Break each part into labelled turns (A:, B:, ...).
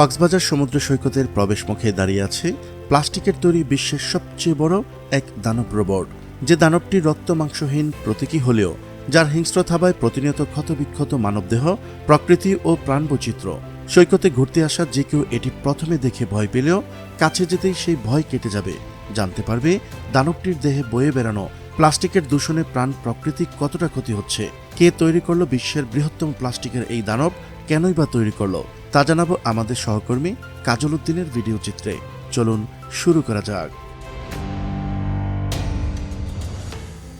A: কক্সবাজার সমুদ্র সৈকতের প্রবেশ মুখে দাঁড়িয়ে আছে প্লাস্টিকের তৈরি বিশ্বের সবচেয়ে বড় এক দানব রোবট যে দানবটি রক্ত মাংসহীন প্রতীকী হলেও, যার হিংস্র থাবায় প্রতিনিয়ত ক্ষতবিক্ষত মানবদেহ, প্রকৃতি ও প্রাণবৈচিত্র্য। সৈকতে ঘুরতে আসা যে কেউ এটি প্রথমে দেখে ভয় পেলেও, কাছে যেতেই সেই ভয় কেটে যাবে। জানতে পারবে, দানবটির দেহে বয়ে বেড়ানো প্লাস্টিকের দূষণে প্রাণ প্রকৃতি কতটা ক্ষতি হচ্ছে, কে তৈরি করল বিশ্বের বৃহত্তম প্লাস্টিকের এই দানব, কেনই বা তৈরি করল? তা জানাব আমাদের সহকর্মী কাজল উদ্দিনের ভিডিও চিত্রে। চলুন শুরু করা যাক।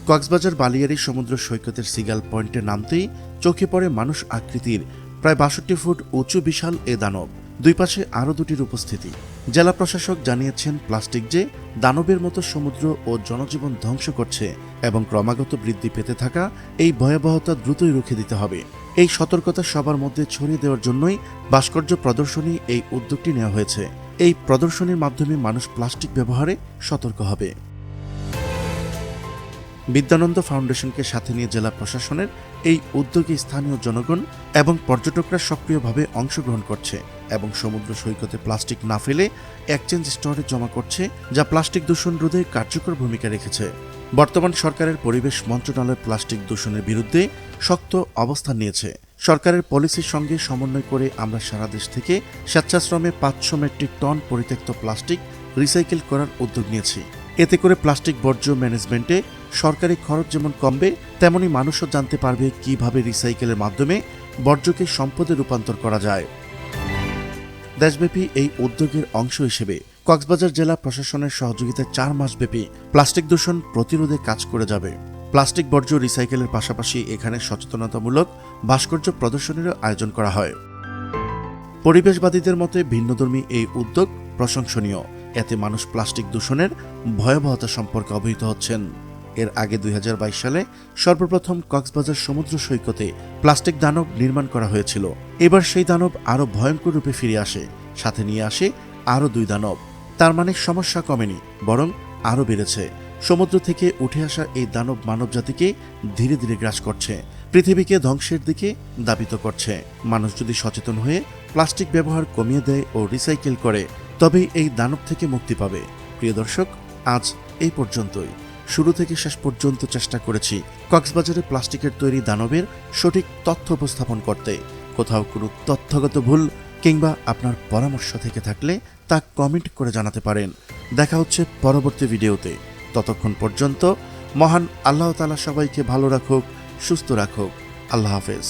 A: কক্সবাজার বালিয়ারি সমুদ্র সৈকতের সিগাল পয়েন্টে নামতেই চোখে পড়ে মানুষ আকৃতির প্রায় বাষট্টি ফুট উঁচু বিশাল এ দানব। দুই পাশে আরও দুটির উপস্থিতি। জেলা প্রশাসক জানিয়েছেন প্লাস্টিক যে দানবের মতো সমুদ্র ও জনজীবন ধ্বংস করছে এবং ক্রমাগত বৃদ্ধি পেতে থাকা এই ভয়াবহতা দ্রুতই রুখে দিতে হবে। এই সতর্কতা সবার মধ্যে ছড়িয়ে দেওয়ার জন্যই ভাস্কর্য প্রদর্শনী এই উদ্যোগটি নেওয়া হয়েছে। এই প্রদর্শনীর মাধ্যমে মানুষ প্লাস্টিক ব্যবহারে সতর্ক হবে। বিদ্যানন্দ ফাউন্ডেশনকে সাথে নিয়ে জেলা প্রশাসনের এই উদ্যোগে স্থানীয় জনগণ এবং পর্যটকরা সক্রিয়ভাবে অংশগ্রহণ করছে। এবং সমুদ্র সৈকতে প্লাস্টিক না ফেলে এক্সচেঞ্জ স্টোরে জমা করছে, যা প্লাস্টিক দূষণ রোধে কার্যকর ভূমিকা রেখেছে। বর্তমান সরকারের পরিবেশ মন্ত্রণালয় প্লাস্টিক দূষণের বিরুদ্ধে শক্ত অবস্থান নিয়েছে। সরকারের পলিসির সঙ্গে সমন্বয় করে আমরা সারা দেশ থেকে স্বেচ্ছাশ্রমে পাঁচশো মেট্রিক টন পরিত্যক্ত প্লাস্টিক রিসাইকেল করার উদ্যোগ নিয়েছি। এতে করে প্লাস্টিক বর্জ্য ম্যানেজমেন্টে সরকারি খরচ যেমন কমবে, তেমনি মানুষও জানতে পারবে কীভাবে রিসাইকেলের মাধ্যমে বর্জ্যকে সম্পদে রূপান্তর করা যায়। দেশব্যাপী এই উদ্যোগের অংশ হিসেবে কক্সবাজার জেলা প্রশাসনের সহযোগিতায় চার মাসব্যাপী প্লাস্টিক দূষণ প্রতিরোধে কাজ করে যাবে। প্লাস্টিক বর্জ্য রিসাইকেলের পাশাপাশি এখানে সচেতনতামূলক ভাস্কর্য প্রদর্শনীরও আয়োজন করা হয়। পরিবেশবাদীদের মতে ভিন্নধর্মী এই উদ্যোগ প্রশংসনীয়। এতে মানুষ প্লাস্টিক দূষণের ভয়াবহতা সম্পর্কে অবহিত হচ্ছেন। এর আগে দুই হাজার বাইশ সালে সর্বপ্রথম কক্সবাজার সমুদ্র সৈকতে প্লাস্টিক দানব নির্মাণ করা হয়েছিল। এবার সেই দানব আরও ভয়ঙ্কর রূপে ফিরে আসে, সাথে নিয়ে আসে আরও দুই দানব। তার মানে সমস্যা কমেনি, বরং আরও বেড়েছে। সমুদ্র থেকে উঠে আসা এই দানব মানবজাতিকে ধীরে ধীরে গ্রাস করছে, পৃথিবীকে ধ্বংসের দিকে দাবিত করছে। মানুষ যদি সচেতন হয়ে প্লাস্টিক ব্যবহার কমিয়ে দেয় ও রিসাইকেল করে, তবেই এই দানব থেকে মুক্তি পাবে। প্রিয় দর্শক, আজ এই পর্যন্তই। শুরু থেকে শেষ পর্যন্ত চেষ্টা করেছি কক্সবাজারে প্লাস্টিকের তৈরি দানবের সঠিক তথ্য উপস্থাপন করতে। কোথাও কোনো তথ্যগত ভুল কিংবা আপনার পরামর্শ থেকে থাকলে তা কমেন্ট করে জানাতে পারেন। দেখা হচ্ছে পরবর্তী ভিডিওতে। ততক্ষণ পর্যন্ত মহান আল্লাহ তালা সবাইকে ভালো রাখুক, সুস্থ রাখুক। আল্লাহ হাফেজ।